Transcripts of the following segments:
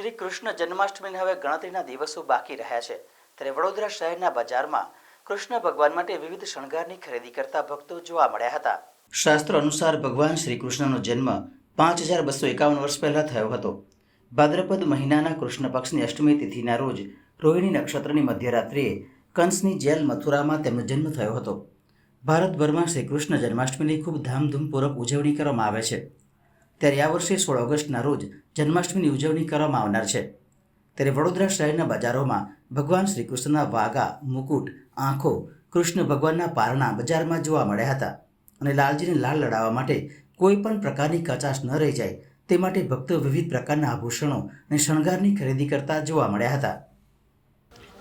શ્રી કૃષ્ણ જન્માષ્ટમીને હવે ગણતરીના દિવસો બાકી રહ્યા છે. ત્યારે વડોદરા શહેરના બજારમાં કૃષ્ણ ભગવાન માટે વિવિધ શણગારની ખરીદી કરતા ભક્તો જોવા મળ્યા હતા. શાસ્ત્ર અનુસાર ભગવાન શ્રી કૃષ્ણનો જન્મ પાંચ હજાર બસો એકાવન વર્ષ પહેલા થયો હતો. ભાદ્રપદ મહિનાના કૃષ્ણ પક્ષની અષ્ટમી તિથિના રોજ રોહિણી નક્ષત્રની મધ્યરાત્રિએ કંસની જેલ મથુરામાં તેમનો જન્મ થયો હતો. ભારતભરમાં શ્રી કૃષ્ણ જન્માષ્ટમીની ખૂબ ધામધૂમપૂર્વક ઉજવણી કરવામાં આવે છે. ત્યારે આ વર્ષે સોળ ઓગસ્ટના રોજ જન્માષ્ટમીની ઉજવણી કરવામાં આવનાર છે. ત્યારે વડોદરા શહેરના બજારોમાં ભગવાન શ્રી કૃષ્ણના વાઘા, મુકુટ, આંખો, કૃષ્ણ ભગવાનના પારણા બજારમાં જોવા મળ્યા હતા અને લાલજીને લાલ લડાવવા માટે કોઈ પણ પ્રકારની કચાશ ન રહી જાય તે માટે ભક્તો વિવિધ પ્રકારના આભૂષણો અને શણગારની ખરીદી કરતા જોવા મળ્યા હતા.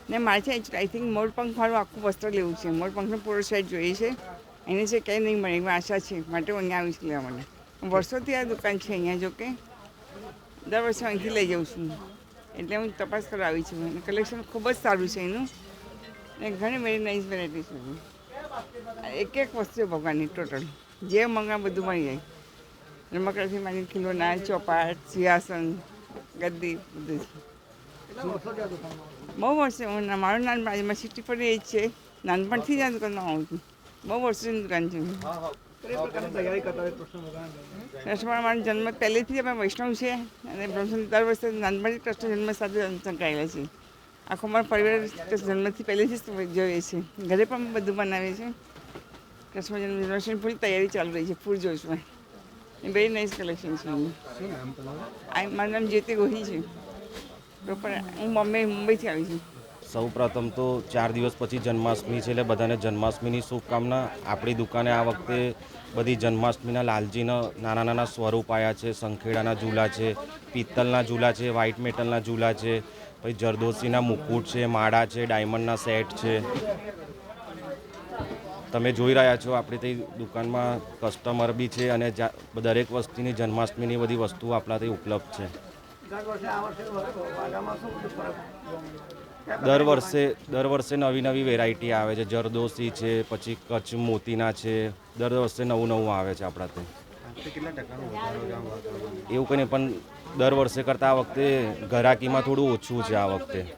ને મારે છે આઈ થિંક મોરપંખવાળું આખું વસ્ત્ર લેવું છે. મોરપંખનો પૂરો સેટ જોઈએ છે. એની છે કંઈ નહીં મળે, એવી આશા છે. માટે હું અહીંયા આવીશ લેવા માટે. વર્ષોથી આ દુકાન છે અહીંયા જો કે. દર વર્ષે અહીંથી લઈ જાઉં છું. એટલે હું તપાસ કરવા છું. અને કલેક્શન ખૂબ જ સારું છે એનું. ને ઘણી બધી નાઇસ વેરાયટી છે એક એક વસ્તુ ભગવાનની ટોટલ જે મંગા બધું મળી જાય. રમકડાથી મારી ખીલોના, ચોપાટ, સિંહાસન, ગદ્દી બધું. છે બહુ વર્ષે હું મારું નાનપણ મારી સિટી પર એ જ છે. નાનપણથી જ આ દુકાનમાં આવું છું. બહુ વર્ષોની દુકાન છે. મારો જન્મ પહેલેથી જ અમે વૈષ્ણવ છે અને બ્રહ્મ દર વર્ષે નાનપણથી કૃષ્ણ જન્મ સાથે સંકળાયેલા છે. આખો મારો પરિવાર જન્મથી પહેલેથી જ જોઈએ છે. ઘરે પણ અમે બધું બનાવીએ છીએ. કૃષ્ણ જન્મ જન્માષ્ટમી પૂરી તૈયારી ચાલુ રહી છે ફૂલ જોશમાં. એ વેરી નાઇસ કલેક્શન છે. મારું નામ જ્યોતિ ગોહી છે. પ્રોપર હું બોમ્બે મુંબઈથી આવી છું. સૌ પ્રથમ તો ચાર દિવસ પછી જન્માષ્ટમી છે એટલે બધાને જન્માષ્ટમીની શુભકામના. આપણી દુકાને આ વખતે બધી જન્માષ્ટમીના લાલજીના નાના નાના સ્વરૂપ આવ્યા છે. સંખેડાના ઝૂલા છે, પિત્તલના ઝૂલા છે વ્હાઇટ મેટલના ઝૂલા છે, પછી જરદોશીના મુકુટ છે, માળા છે ડાયમંડના સેટ છે. તમે જોઈ રહ્યા છો આપણી તે દુકાનમાં કસ્ટમર બી છે અને દરેક વસ્તુની જન્માષ્ટમીની બધી વસ્તુઓ આપણા ત્યાં ઉપલબ્ધ છે. દર વર્ષે દર વર્ષે નવી નવી વેરાયટી આવે છે. જરદોશી છે પછી કચ્છ મોતીના છે. દર વર્ષે નવું નવું આવે છે આપણા ત્યાં એવું કંઈ નહીં પણ દર વર્ષે કરતાં આ વખતે ઘરાકીમાં થોડું ઓછું છે આ વખતે.